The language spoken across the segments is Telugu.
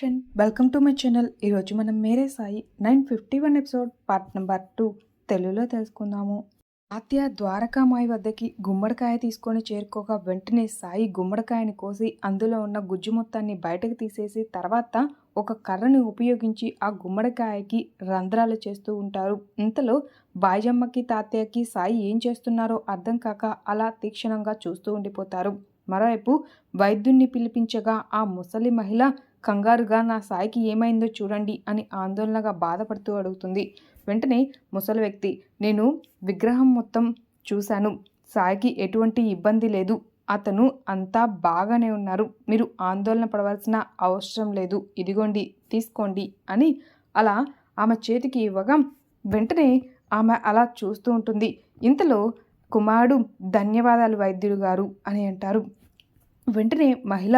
Friend welcome to my channel ఈరోజు మనం Mere Sai nine fifty one episode part number two తెలుగులో తెలుసుకుందాము. ఆత్య ద్వారకామాయి వద్దకి గుమ్మడికాయ తీసుకొని చేరుకోగా వెంటనే సాయి గుమ్మడికాయని కోసి అందులో ఉన్న గుజ్జు మొత్తాన్ని బయటకు తీసేసి తర్వాత ఒక కర్రని ఉపయోగించి ఆ గుమ్మడికాయకి రంధ్రాలు చేస్తూ ఉంటారు. ఇంతలో బాయిజమ్మకి తాతయ్యకి సాయి ఏం చేస్తున్నారో అర్థం కాక అలా తీక్షణంగా చూస్తూ ఉండిపోతారు. మరోవైపు వైద్యుణ్ణి పిలిపించగా ఆ ముసలి మహిళ కంగారుగా నా సాయికి ఏమైందో చూడండి అని ఆందోళనగా బాధపడుతూ అడుగుతుంది. వెంటనే ముసలి వ్యక్తి నేను విగ్రహం మొత్తం చూశాను. సాయికి ఎటువంటి ఇబ్బంది లేదు. అతను అంతా బాగానే ఉన్నారు. మీరు ఆందోళన పడవలసిన అవసరం లేదు. ఇదిగోండి తీసుకోండి అని అలా ఆమె చేతికి ఇవ్వగా వెంటనే ఆమె అలా చూస్తూ ఉంటుంది. ఇంతలో కుమారుడు ధన్యవాదాలు వైద్యుడు గారు అని అంటారు. వెంటనే మహిళ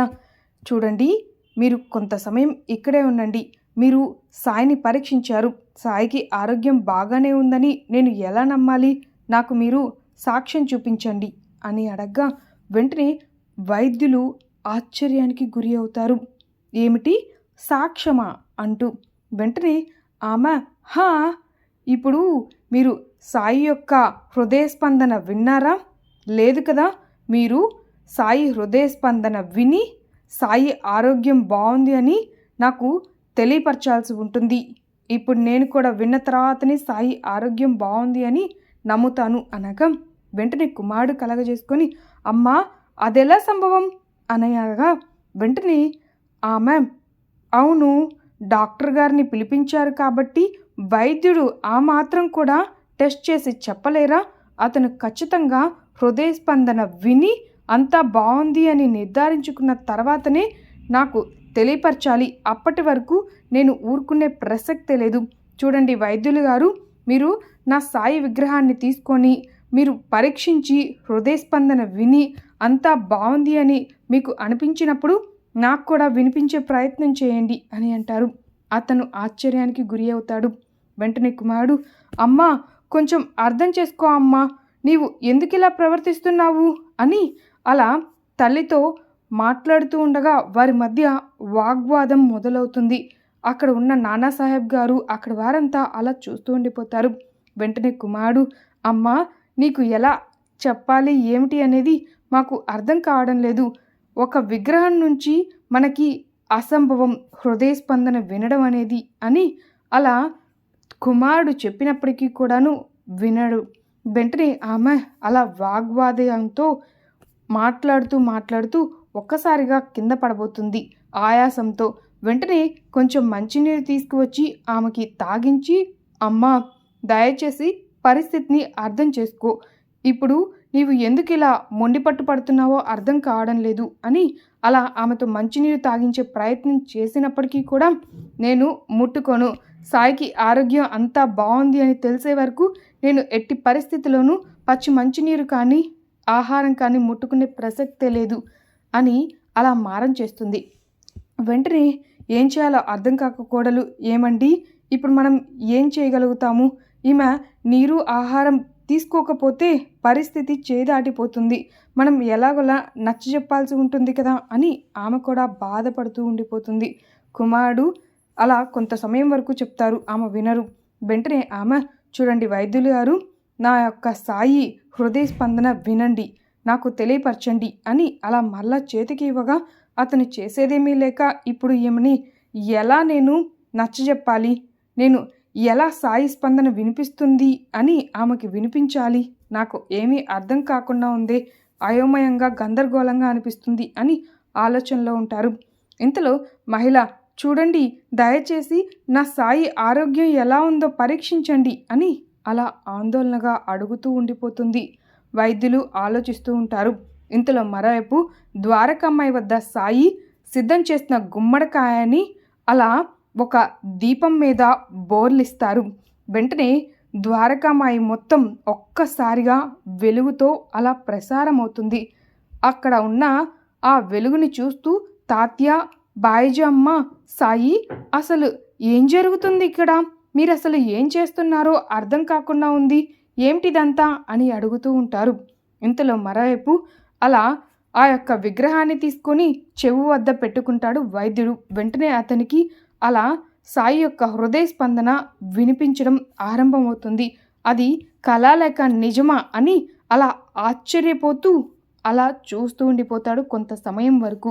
చూడండి మీరు కొంత సమయం ఇక్కడే ఉండండి. మీరు సాయిని పరీక్షించారు. సాయికి ఆరోగ్యం బాగానే ఉందని నేను ఎలా నమ్మాలి? నాకు మీరు సాక్ష్యం చూపించండి అని అడగ్గా వెంటనే వైద్యులు ఆశ్చర్యానికి గురి అవుతారు. ఏమిటి? సాక్ష్యమా? అంటూ వెంటనే ఆమె హా! ఇప్పుడు మీరు సాయి యొక్క హృదయ స్పందన విన్నారా? లేదు కదా? మీరు సాయి హృదయ స్పందన విని సాయి ఆరోగ్యం బాగుంది అని నాకు తెలియపరచాల్సి ఉంటుంది. ఇప్పుడు నేను కూడా విన్న తర్వాతనే సాయి ఆరోగ్యం బాగుంది అని నమ్ముతాను అనగా వెంటనే కుమారుడు కలగజేసుకొని అమ్మా అదెలా సంభవం? అనగా వెంటనే ఆమె అవును డాక్టర్ గారిని పిలిపించారు కాబట్టి వైద్యుడు ఆ మాత్రం కూడా టెస్ట్ చేసి చెప్పలేరా? అతను ఖచ్చితంగా హృదయ స్పందన విని అంతా బాగుంది అని నిర్ధారించుకున్న తర్వాతనే నాకు తెలియపరచాలి. అప్పటి వరకు నేను ఊరుకునే ప్రసక్తే లేదు. చూడండి వైద్యులు గారు మీరు నా సాయి విగ్రహాన్ని తీసుకొని మీరు పరీక్షించి హృదయ స్పందన విని అంతా బాగుంది అని మీకు అనిపించినప్పుడు నాకు కూడా వినిపించే ప్రయత్నం చేయండి అని అంటారు. అతను ఆశ్చర్యానికి గురి అవుతాడు. వెంటనే కుమారుడు అమ్మా కొంచెం అర్థం చేసుకో అమ్మా నీవు ఎందుకు ఇలా ప్రవర్తిస్తున్నావు అని అలా తల్లితో మాట్లాడుతూ ఉండగా వారి మధ్య వాగ్వాదం మొదలవుతుంది. అక్కడ ఉన్న నానాసాహెబ్ గారు అక్కడ వారంతా అలా చూస్తూ ఉండిపోతారు. వెంటనే కుమారుడు అమ్మ నీకు ఎలా చెప్పాలి? ఏమిటి అనేది మాకు అర్థం కావడం లేదు. ఒక విగ్రహం నుంచి మనకి అసంభవం హృదయ స్పందన వినడం అనేది అని అలా కుమారుడు చెప్పినప్పటికీ కూడాను వినడు. వెంటనే ఆమె అలా వాగ్వాదయంతో మాట్లాడుతూ మాట్లాడుతూ ఒక్కసారిగా కింద పడబోతుంది. ఆయాసంతో వెంటనే కొంచెం మంచినీరు తీసుకువచ్చి ఆమెకి తాగించి అమ్మా దయచేసి పరిస్థితిని అర్థం చేసుకో. ఇప్పుడు నీవు ఎందుకు ఇలా మొండిపట్టు పడుతున్నావో అర్థం కావడం లేదు అని అలా ఆమెతో మంచినీరు తాగించే ప్రయత్నం చేసినప్పటికీ కూడా నేను ముట్టుకోను. సాయికి ఆరోగ్యం అంతా బాగుంది అని తెలిసే వరకు నేను ఎట్టి పరిస్థితిలోనూ పచ్చి మంచినీరు కానీ ఆహారం కానీ ముట్టుకునే ప్రసక్తే లేదు అని అలా మారం చేస్తుంది. వెంటనే ఏం చేయాలో అర్థం కాక కోడలు ఏమండి? ఇప్పుడు మనం ఏం చేయగలుగుతాము? ఈమె నీరు ఆహారం తీసుకోకపోతే పరిస్థితి చేదాటిపోతుంది. మనం ఎలాగోలా నచ్చ చెప్పాల్సి ఉంటుంది కదా అని ఆమె కూడా బాధపడుతూ ఉండిపోతుంది. కుమారుడు అలా కొంత సమయం వరకు చెప్తారు. ఆమె వినరు. వెంటనే ఆమె చూడండి వైద్యులు గారు నా యొక్క సాయి హృదయ స్పందన వినండి నాకు తెలియపరచండి అని అలా మళ్ళా చేతికి ఇవ్వగా అతను చేసేదేమీ లేక ఇప్పుడు ఏమని ఎలా నేను నచ్చజెప్పాలి? నేను ఎలా సాయి స్పందన వినిపిస్తుంది అని ఆమెకి వినిపించాలి? నాకు ఏమీ అర్థం కాకుండా ఉందే అయోమయంగా గందరగోళంగా అనిపిస్తుంది అని ఆలోచనలో ఉంటారు. ఇంతలో మహిళ చూడండి దయచేసి నా సాయి ఆరోగ్యం ఎలా ఉందో పరీక్షించండి అని అలా ఆందోళనగా అడుగుతూ ఉండిపోతుంది. వైద్యులు ఆలోచిస్తూ ఉంటారు. ఇంతలో మరోవైపు ద్వారకమ్మాయి వద్ద సాయి సిద్ధం చేసిన గుమ్మడికాయని అలా ఒక దీపం మీద బోర్లిస్తారు. వెంటనే ద్వారకామాయి మొత్తం ఒక్కసారిగా వెలుగుతో అలా ప్రసారం అవుతుంది అక్కడ ఉన్న ఆ వెలుగుని చూస్తూ తాత్య బాయిజమ్మ సాయి అసలు ఏం జరుగుతుంది ఇక్కడ? మీరు అసలు ఏం చేస్తున్నారో అర్థం కాకుండా ఉంది. ఏమిటిదంతా? అని అడుగుతూ ఉంటారు. ఇంతలో మరోవైపు అలా ఆ యొక్క విగ్రహాన్ని తీసుకొని చెవు వద్ద పెట్టుకుంటాడు వైద్యుడు. వెంటనే అతనికి అలా సాయి యొక్క హృదయ స్పందన వినిపించడం ఆరంభమవుతుంది. అది కళ లేక నిజమా అని అలా ఆశ్చర్యపోతూ అలా చూస్తూ ఉండిపోతాడు కొంత సమయం వరకు.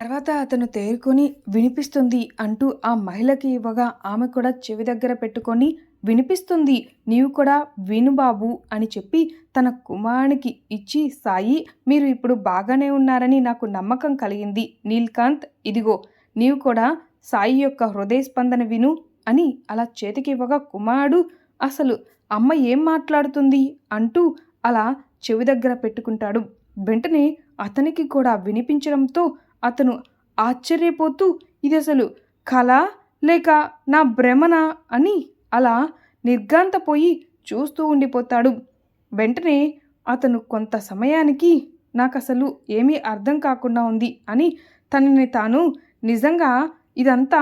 తర్వాత అతను తేరుకొని వినిపిస్తుంది అంటూ ఆ మహిళకి ఇవ్వగా ఆమె కూడా చెవి దగ్గర పెట్టుకొని వినిపిస్తుంది నీవు కూడా విను బాబు అని చెప్పి తన కుమారునికి ఇచ్చి సాయి మీరు ఇప్పుడు బాగానే ఉన్నారని నాకు నమ్మకం కలిగింది. నీల్కాంత్ ఇదిగో నీవు కూడా సాయి యొక్క హృదయ స్పందన విను అని అలా చేతికి ఇవ్వగా కుమారుడు అసలు అమ్మ ఏం మాట్లాడుతుంది? అంటూ అలా చెవి దగ్గర పెట్టుకుంటాడు. వెంటనే అతనికి కూడా వినిపించడంతో అతను ఆశ్చర్యపోతూ ఇది అసలు కళ లేక నా భ్రమణ అని అలా నిర్గాంతపోయి చూస్తూ ఉండిపోతాడు. వెంటనే అతను కొంత సమయానికి నాకు అసలు ఏమీ అర్థం కాకుండా ఉంది అని తనని తాను నిజంగా ఇదంతా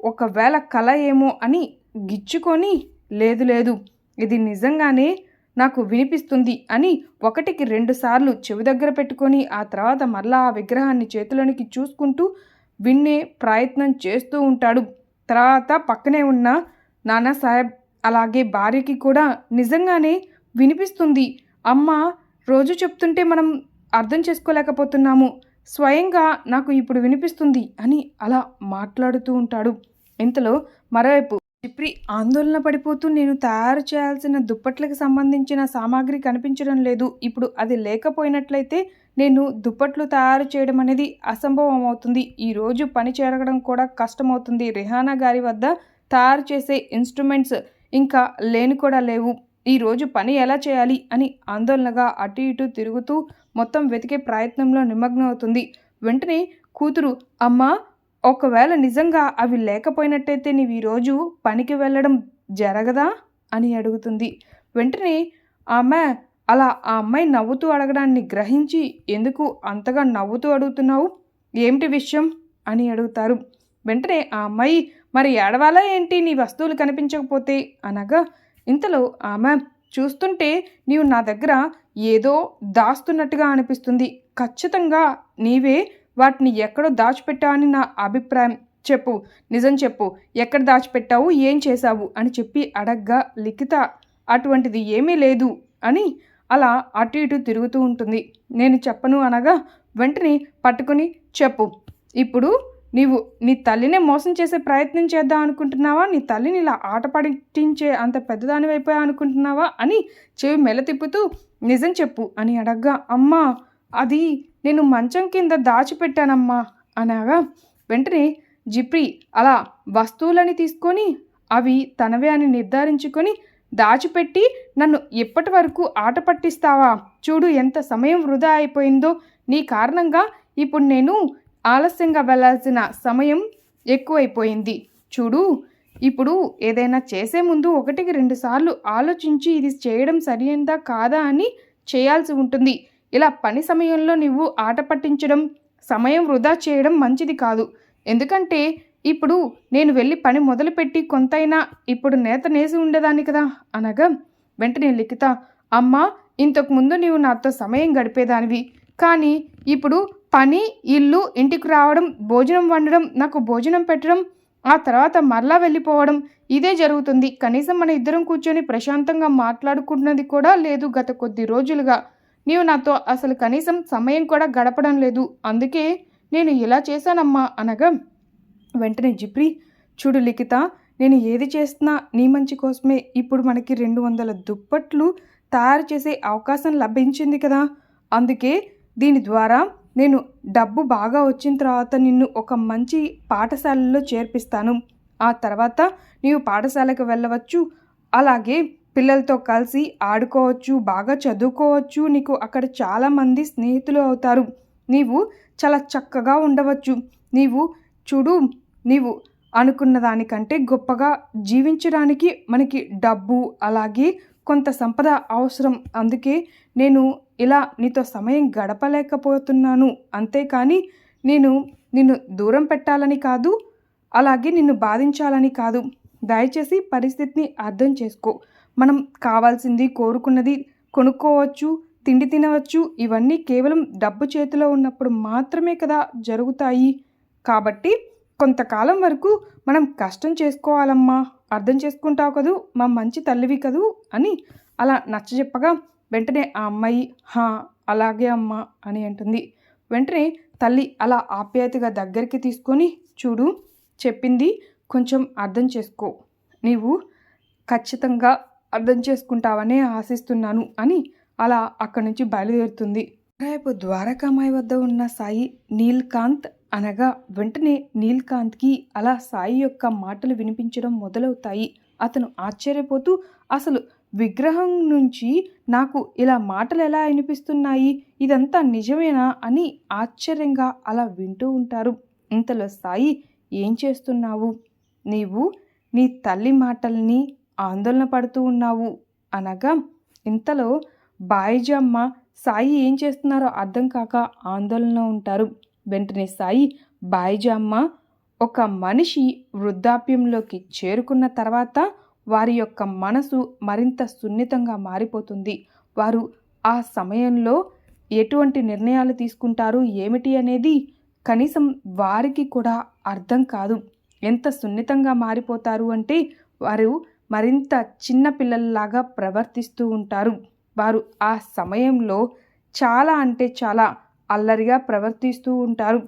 ఒకవేళ కళ ఏమో అని గిచ్చుకొని లేదు లేదు ఇది నిజంగానే నాకు వినిపిస్తుంది అని ఒకటికి రెండుసార్లు చెవి దగ్గర పెట్టుకొని ఆ తర్వాత మళ్ళా ఆ విగ్రహాన్ని చేతులోనికి చూసుకుంటూ విన్నే ప్రయత్నం చేస్తూ ఉంటాడు. తర్వాత పక్కనే ఉన్న నానా సాహెబ్ అలాగే భార్యకి కూడా నిజంగానే వినిపిస్తుంది. అమ్మ రోజు చెప్తుంటే మనం అర్థం చేసుకోలేకపోతున్నాము. స్వయంగా నాకు ఇప్పుడు వినిపిస్తుంది అని అలా మాట్లాడుతూ ఉంటాడు. ఇంతలో మరోవైపు చిప్రి ఆందోళన పడిపోతూ నేను తయారు చేయాల్సిన దుప్పట్లకు సంబంధించిన సామాగ్రి కనిపించడం లేదు. ఇప్పుడు అది లేకపోయినట్లయితే నేను దుప్పట్లు తయారు చేయడం అనేది అసంభవం అవుతుంది. ఈరోజు పని చేరగడం కూడా కష్టమవుతుంది. రిహానా గారి వద్ద తయారు చేసే ఇన్స్ట్రుమెంట్స్ ఇంకా లేని కూడా లేవు. ఈరోజు పని ఎలా చేయాలి అని ఆందోళనగా అటు ఇటు తిరుగుతూ మొత్తం వెతికే ప్రయత్నంలో నిమగ్నం అవుతుంది వెంటనే కూతురు అమ్మా ఒకవేళ నిజంగా అవి లేకపోయినట్టయితే నీవు ఈరోజు పనికి వెళ్ళడం జరగదా? అని అడుగుతుంది. వెంటనే ఆమె అలా ఆ అమ్మాయి నవ్వుతూ అడగడాన్ని గ్రహించి ఎందుకు అంతగా నవ్వుతూ అడుగుతున్నావు? ఏమిటి విషయం? అని అడుగుతారు. వెంటనే ఆ అమ్మాయి మరి ఏడవాలా ఏంటి? నీ వస్తువులు కనిపించకపోతే అనగా ఇంతలో ఆమె చూస్తుంటే నీవు నా దగ్గర ఏదో దాస్తున్నట్టుగా అనిపిస్తుంది. ఖచ్చితంగా నీవే వాటిని ఎక్కడో దాచిపెట్టావని నా అభిప్రాయం చెప్పు. నిజం చెప్పు. ఎక్కడ దాచిపెట్టావు? ఏం చేశావు? అని చెప్పి అడగ్గా లిఖిత అటువంటిది ఏమీ లేదు అని అలా అటు ఇటు తిరుగుతూ ఉంటుంది. నేను చెప్పను అనగా వెంటనే పట్టుకుని చెప్పు. ఇప్పుడు నీవు నీ తల్లినే మోసం చేసే ప్రయత్నం చేద్దాం అనుకుంటున్నావా? నీ తల్లిని ఇలా ఆట పడించే అంత పెద్దదాని అయిపోయా అనుకుంటున్నావా? అని చెవి మెల తిప్పుతూ నిజం చెప్పు అని అడగ్గా అమ్మా అది నేను మంచం కింద దాచిపెట్టానమ్మా అనగా వెంటనే జిప్రి అలా వస్తువులని తీసుకొని అవి తనవే అని నిర్ధారించుకొని దాచిపెట్టి నన్ను ఇప్పటి వరకు ఆట పట్టిస్తావా? చూడు ఎంత సమయం వృధా అయిపోయిందో. నీ కారణంగా ఇప్పుడు నేను ఆలస్యంగా వెళ్ళాల్సిన సమయం ఎక్కువైపోయింది. చూడు ఇప్పుడు ఏదైనా చేసే ముందు ఒకటికి రెండు సార్లు ఆలోచించి ఇది చేయడం సరైనదా కాదా అని చేయాల్సి ఉంటుంది. ఇలా పని సమయంలో నువ్వు ఆట పట్టించడం సమయం వృధా చేయడం మంచిది కాదు. ఎందుకంటే ఇప్పుడు నేను వెళ్ళి పని మొదలుపెట్టి కొంతైనా ఇప్పుడు నేత నేసి ఉండేదాన్ని కదా అనగా వెంటనే లిఖిత అమ్మ ఇంతకుముందు నీవు నాతో సమయం గడిపేదానివి. కానీ ఇప్పుడు పని ఇల్లు ఇంటికి రావడం భోజనం వండడం నాకు భోజనం పెట్టడం ఆ తర్వాత మరలా వెళ్ళిపోవడం ఇదే జరుగుతుంది. కనీసం మన ఇద్దరం కూర్చొని ప్రశాంతంగా మాట్లాడుకున్నది కూడా లేదు గత కొద్ది రోజులుగా. నీవు నాతో అసలు కనీసం సమయం కూడా గడపడం లేదు. అందుకే నేను ఇలా చేశానమ్మా అనగా వెంటనే జిప్రి చూడు లిఖిత నేను ఏది చేస్తున్నా నీ మంచి కోసమే. ఇప్పుడు మనకి రెండు వందల దుప్పట్లు తయారు చేసే అవకాశం లభించింది కదా. అందుకే దీని ద్వారా నేను డబ్బు బాగా వచ్చిన తర్వాత నిన్ను ఒక మంచి పాఠశాలలో చేర్పిస్తాను. ఆ తర్వాత నీవు పాఠశాలకు వెళ్ళవచ్చు. అలాగే పిల్లలతో కలిసి ఆడుకోవచ్చు బాగా చదువుకోవచ్చు. నీకు అక్కడ చాలామంది స్నేహితులు అవుతారు. నీవు చాలా చక్కగా ఉండవచ్చు. నీవు చూడు నీవు అనుకున్న దానికంటే గొప్పగా జీవించడానికి మనకి డబ్బు అలాగే కొంత సంపద అవసరం. అందుకే నేను ఇలా నీతో సమయం గడపలేకపోతున్నాను. అంతేకాని నేను నిన్ను దూరం పెట్టాలని కాదు అలాగే నిన్ను బాధించాలని కాదు. దయచేసి పరిస్థితిని అర్థం చేసుకో. మనం కావాల్సింది కోరుకున్నది కొనుక్కోవచ్చు తిండి తినవచ్చు. ఇవన్నీ కేవలం డబ్బు చేతిలో ఉన్నప్పుడు మాత్రమే కదా జరుగుతాయి. కాబట్టి కొంతకాలం వరకు మనం కష్టం చేసుకోవాలమ్మా. అర్థం చేసుకుంటావు కదూ మా మంచి తల్లివి కదూ అని అలా నచ్చజెప్పగా వెంటనే ఆ అమ్మాయి హా అలాగే అమ్మా అని అంటుంది. వెంటనే తల్లి అలా ఆప్యాయతగా దగ్గరికి తీసుకొని చూడు చెప్పింది కొంచెం అర్థం చేసుకో. నీవు ఖచ్చితంగా అర్థం చేసుకుంటావనే ఆశిస్తున్నాను అని అలా అక్కడి నుంచి బయలుదేరుతుంది. రేపు ద్వారకామాయి వద్ద ఉన్న సాయి నీల్కాంత్ అనగా వెంటనే నీల్కాంత్కి అలా సాయి యొక్క మాటలు వినిపించడం మొదలవుతాయి. అతను ఆశ్చర్యపోతూ అసలు విగ్రహం నుంచి నాకు ఇలా మాటలు ఎలా వినిపిస్తున్నాయి? ఇదంతా నిజమేనా? అని ఆశ్చర్యంగా అలా వింటూ ఉంటారు. ఇంతలో సాయి ఏం చేస్తున్నావు? నీవు నీ తల్లి మాటల్ని ఆందోళన పడుతూ ఉన్నావు. అనగా ఇంతలో బాయిజమ్మ సాయి ఏం చేస్తున్నారో అర్థం కాక ఆందోళనలో ఉంటారు. వెంటనే సాయి బాయిజమ్మ ఒక మనిషి వృద్ధాప్యంలోకి చేరుకున్న తర్వాత వారి యొక్క మనసు మరింత సున్నితంగా మారిపోతుంది. వారు ఆ సమయంలో ఎటువంటి నిర్ణయాలు తీసుకుంటారు ఏమిటి అనేది కనీసం వారికి కూడా అర్థం కాదు. ఎంత సున్నితంగా మారిపోతారు అంటే వారు మరింత చిన్న పిల్లల్లాగా ప్రవర్తిస్తూ ఉంటారు. వారు ఆ సమయంలో చాలా అంటే చాలా అల్లరిగా ప్రవర్తిస్తూ ఉంటారు.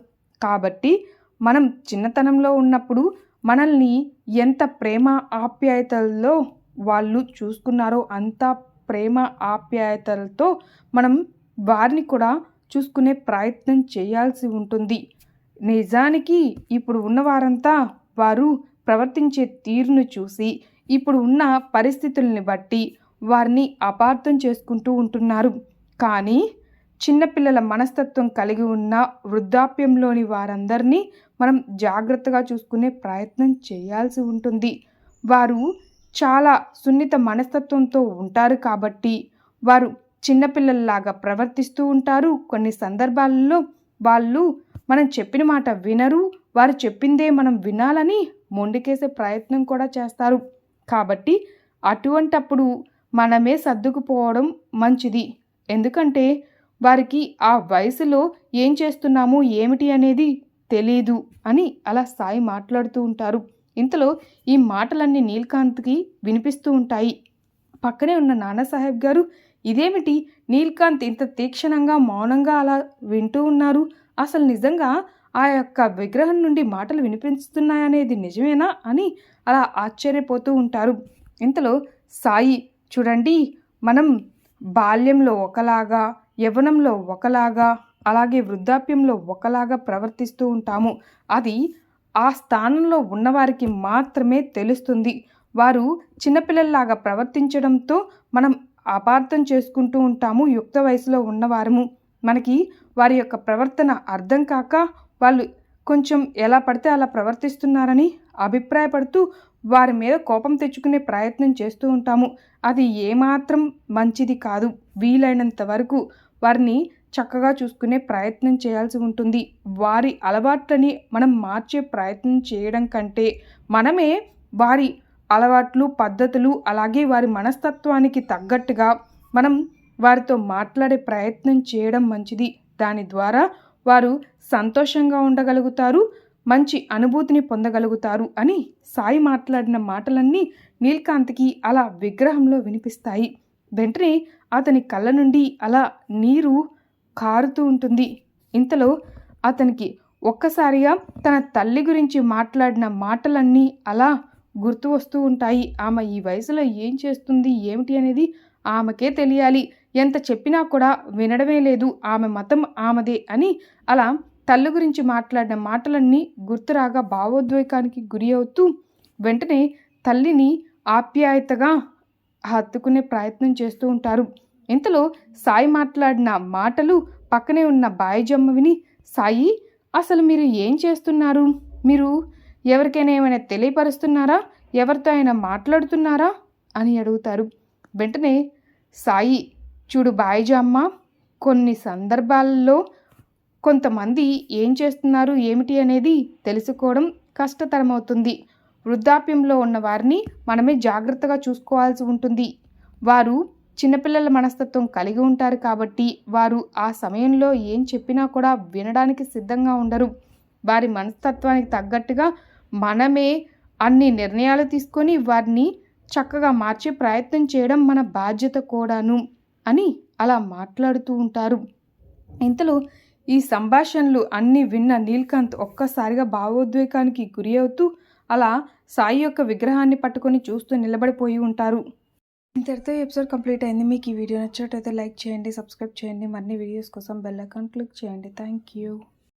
కాబట్టి మనం చిన్నతనంలో ఉన్నప్పుడు మనల్ని ఎంత ప్రేమ ఆప్యాయతల్లో వాళ్ళు చూసుకున్నారో అంత ప్రేమ ఆప్యాయతలతో మనం వారిని కూడా చూసుకునే ప్రయత్నం చేయాల్సి ఉంటుంది. నిజానికి ఇప్పుడు ఉన్నవారంతా వారు ప్రవర్తించే తీరును చూసి ఇప్పుడు ఉన్న పరిస్థితుల్ని బట్టి వారిని అపార్థం చేసుకుంటూ ఉంటున్నారు. కానీ చిన్నపిల్లల మనస్తత్వం కలిగి ఉన్న వృద్ధాప్యంలోని వారందరినీ మనం జాగ్రత్తగా చూసుకునే ప్రయత్నం చేయాల్సి ఉంటుంది. వారు చాలా సున్నిత మనస్తత్వంతో ఉంటారు కాబట్టి వారు చిన్నపిల్లల్లాగా ప్రవర్తిస్తూ ఉంటారు. కొన్ని సందర్భాలలో వాళ్ళు మనం చెప్పిన మాట వినరు వారు చెప్పిందే మనం వినాలని మొండికేసే ప్రయత్నం కూడా చేస్తారు. కాబట్టి అటువంటప్పుడు మనమే సర్దుకుపోవడం మంచిది. ఎందుకంటే వారికి ఆ వయసులో ఏం చేస్తున్నాము ఏమిటి అనేది తెలీదు అని అలా సాయి మాట్లాడుతూ ఉంటారు. ఇంతలో ఈ మాటలన్నీ నీల్కాంత్కి వినిపిస్తూ ఉంటాయి. పక్కనే ఉన్న నానాసాహెబ్ గారు ఇదేమిటి? నీల్కాంత్ ఇంత తీక్షణంగా మౌనంగా అలా వింటూ ఉన్నారు. అసలు నిజంగా ఆ యొక్క విగ్రహం నుండి మాటలు వినిపిస్తున్నాయనేది నిజమేనా అని అలా ఆశ్చర్యపోతూ ఉంటారు. ఇంతలో సాయి చూడండి మనం బాల్యంలో ఒకలాగా యవ్వనంలో ఒకలాగా అలాగే వృద్ధాప్యంలో ఒకలాగా ప్రవర్తిస్తూ ఉంటాము. అది ఆ స్థానంలో ఉన్నవారికి మాత్రమే తెలుస్తుంది. వారు చిన్నపిల్లల్లాగా ప్రవర్తించడంతో మనం అపార్థం చేసుకుంటూ ఉంటాము. యుక్త వయసులో ఉన్నవారము. మనకి వారి యొక్క ప్రవర్తన అర్థం కాక వాళ్ళు కొంచెం ఎలా పడితే అలా ప్రవర్తిస్తున్నారని అభిప్రాయపడుతూ వారి మీద కోపం తెచ్చుకునే ప్రయత్నం చేస్తూ ఉంటాము. అది ఏమాత్రం మంచిది కాదు. వీలైనంత వరకు వారిని చక్కగా చూసుకునే ప్రయత్నం చేయాల్సి ఉంటుంది. వారి అలవాట్లని మనం మార్చే ప్రయత్నం చేయడం కంటే మనమే వారి అలవాట్లు పద్ధతులు అలాగే వారి మనస్తత్వానికి తగ్గట్టుగా మనం వారితో మాట్లాడే ప్రయత్నం చేయడం మంచిది. దాని ద్వారా వారు సంతోషంగా ఉండగలుగుతారు మంచి అనుభూతిని పొందగలుగుతారు అని సాయి మాట్లాడిన మాటలన్నీ నీల్కాంత్కి అలా విగ్రహంలో వినిపిస్తాయి. వెంటనే అతని కళ్ళ నుండి అలా నీరు కారుతూ ఉంటుంది. ఇంతలో అతనికి ఒక్కసారిగా తన తల్లి గురించి మాట్లాడిన మాటలన్నీ అలా గుర్తు వస్తూ ఉంటాయి. ఆమె ఈ వయసులో ఏం చేస్తుంది ఏమిటి అనేది ఆమెకే తెలియాలి. ఎంత చెప్పినా కూడా వినడమే లేదు ఆమె మతం ఆమెదే అని అలా తల్లి గురించి మాట్లాడిన మాటలన్నీ గుర్తురాగా భావోద్వేగానికి గురి అవుతూ వెంటనే తల్లిని ఆప్యాయతగా హత్తుకునే ప్రయత్నం చేస్తూ ఉంటారు. ఇంతలో సాయి మాట్లాడిన మాటలు పక్కనే ఉన్న బాయిజమ్మ విని సాయి అసలు మీరు ఏం చేస్తున్నారు? మీరు ఎవరికైనా ఏమైనా తెలియపరుస్తున్నారా? ఎవరితో అయినా మాట్లాడుతున్నారా? అని అడుగుతారు. వెంటనే సాయి చూడు బాయిజమ్మ కొన్ని సందర్భాల్లో కొంతమంది ఏం చేస్తున్నారు ఏమిటి అనేది తెలుసుకోవడం కష్టతరమవుతుంది. వృద్ధాప్యంలో ఉన్న వారిని మనమే జాగ్రత్తగా చూసుకోవాల్సి ఉంటుంది. వారు చిన్నపిల్లల మనస్తత్వం కలిగి ఉంటారు కాబట్టి వారు ఆ సమయంలో ఏం చెప్పినా కూడా వినడానికి సిద్ధంగా ఉండరు. వారి మనస్తత్వానికి తగ్గట్టుగా మనమే అన్ని నిర్ణయాలు తీసుకొని వారిని చక్కగా మార్చే ప్రయత్నం చేయడం మన బాధ్యత కూడాను. అని అలా మాట్లాడుతూ ఉంటారు. ఇంతలో ఈ సంభాషణలు అన్నీ విన్న నీల్కాంత్ ఒక్కసారిగా భావోద్వేగానికి గురి అవుతూ అలా సాయి యొక్క విగ్రహాన్ని పట్టుకొని చూస్తూ నిలబడిపోయి ఉంటారు. ఇంతటితో ఎపిసోడ్ కంప్లీట్ అయింది. మీకు ఈ వీడియో నచ్చినట్టయితే లైక్ చేయండి సబ్స్క్రైబ్ చేయండి. మరిన్ని వీడియోస్ కోసం బెల్ ఐకాన్ క్లిక్ చేయండి. Thank you.